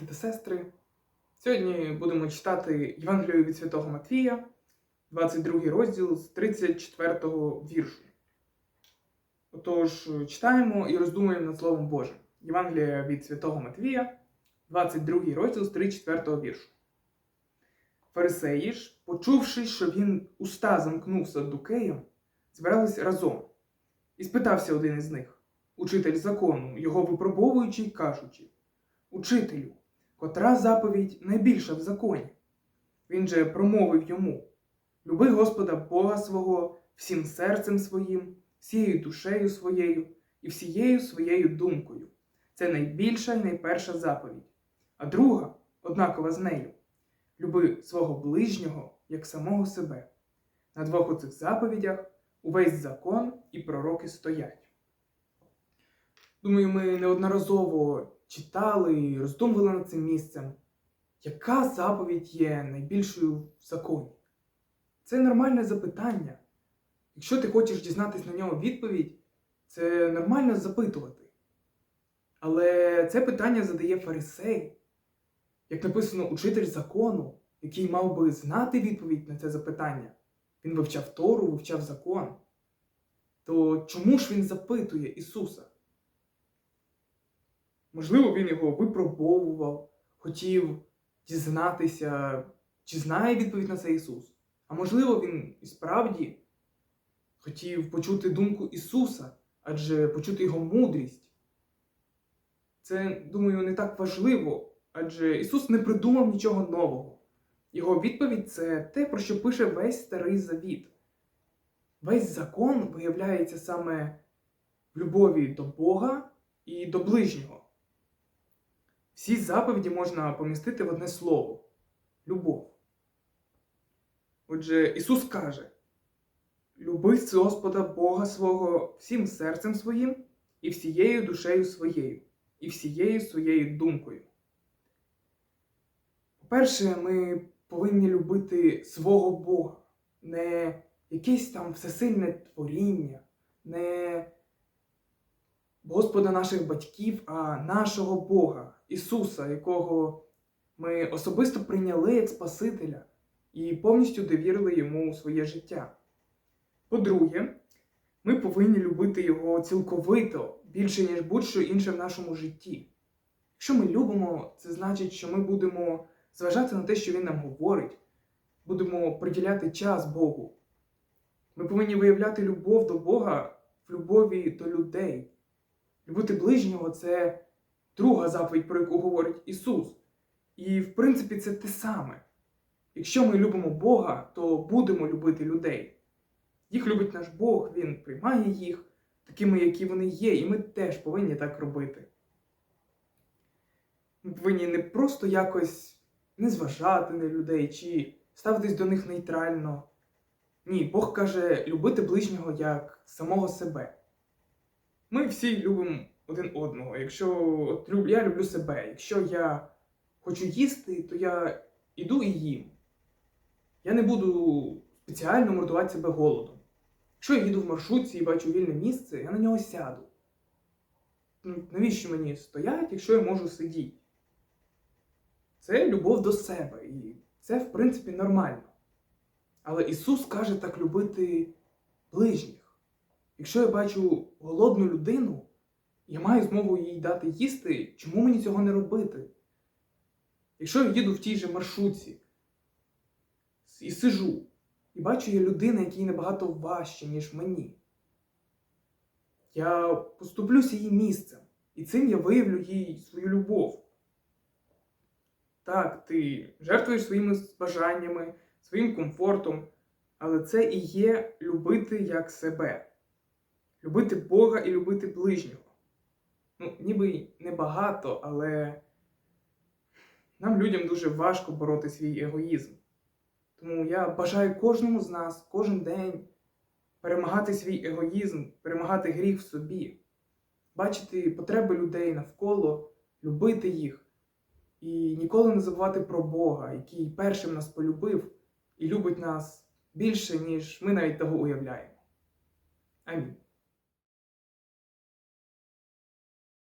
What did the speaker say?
Брати та сестри! Сьогодні будемо читати Євангелію від Святого Матвія, 22 розділ з 34 віршу. Отож, читаємо і роздумуємо над Словом Божим. Євангелія від Святого Матвія, 22 розділ з 34 віршу. Фарисеї ж, почувши, що він уста замкнув саддукеям, збирались разом. І спитався один із них, учитель закону, його випробовуючи й кажучи: Учителю, котра заповідь найбільша в законі? Він же промовив йому: Люби Господа Бога свого всім серцем своїм, всією душею своєю і всією своєю думкою. Це найбільша і найперша заповідь. А друга, однакова з нею, люби свого ближнього як самого себе. На двох оцих заповідях увесь закон і пророки стоять. Думаю, ми неодноразово читали і роздумували над цим місцем, яка заповідь є найбільшою в законі? Це нормальне запитання. Якщо ти хочеш дізнатись на нього відповідь, це нормально запитувати. Але це питання задає фарисей, як написано учитель закону, який мав би знати відповідь на це запитання. Він вивчав Тору, вивчав закон. То чому ж він запитує Ісуса? Можливо, він його випробовував, хотів дізнатися, чи знає відповідь на це Ісус. А можливо, він і справді хотів почути думку Ісуса, адже почути Його мудрість. Це, думаю, не так важливо, адже Ісус не придумав нічого нового. Його відповідь це те, про що пише весь старий завіт. Весь закон виявляється саме в любові до Бога і до ближнього. Всі заповіді можна помістити в одне слово любов. Отже, Ісус каже: Люби Господа Бога свого всім серцем своїм і всією душею своєю, і всією своєю думкою. По-перше, ми повинні любити свого Бога, не якесь там всесильне творіння, не Господа наших батьків, а нашого Бога, Ісуса, якого ми особисто прийняли як Спасителя і повністю довірили йому своє життя. По-друге, ми повинні любити Його цілковито, більше, ніж будь-що інше в нашому житті. Якщо ми любимо, це значить, що ми будемо зважати на те, що Він нам говорить, будемо приділяти час Богу. Ми повинні виявляти любов до Бога в любові до людей. Любити ближнього це друга заповідь, про яку говорить Ісус. І, в принципі, це те саме. Якщо ми любимо Бога, то будемо любити людей. Їх любить наш Бог, Він приймає їх такими, які вони є, і ми теж повинні так робити. Ми повинні не просто якось не зважати на людей чи ставитись до них нейтрально. Ні, Бог каже любити ближнього як самого себе. Ми всі любимо один одного. Якщо от, люб- я люблю себе, якщо я хочу їсти, то я іду і їм. Я не буду спеціально мордувати себе голодом. Якщо я їду в маршрутці і бачу вільне місце, я на нього сяду. Ну, навіщо мені стоять, якщо я можу сидіти? Це любов до себе, і це, в принципі, нормально. Але Ісус каже так любити ближніх. Якщо я бачу голодну людину, я маю змогу їй дати їсти, чому мені цього не робити? Якщо я їду в тій же маршрутці і сижу, і бачу є людина, якій набагато важче, ніж мені, я поступлюся її місцем, і цим я виявлю їй свою любов. Так, ти жертвуєш своїми бажаннями, своїм комфортом, але це і є любити як себе. Любити Бога і любити ближнього. Ну, ніби небагато, але нам, людям, дуже важко бороти свій егоїзм. Тому я бажаю кожному з нас кожен день перемагати свій егоїзм, перемагати гріх в собі, бачити потреби людей навколо, любити їх і ніколи не забувати про Бога, який першим нас полюбив і любить нас більше, ніж ми навіть того уявляємо. Амінь.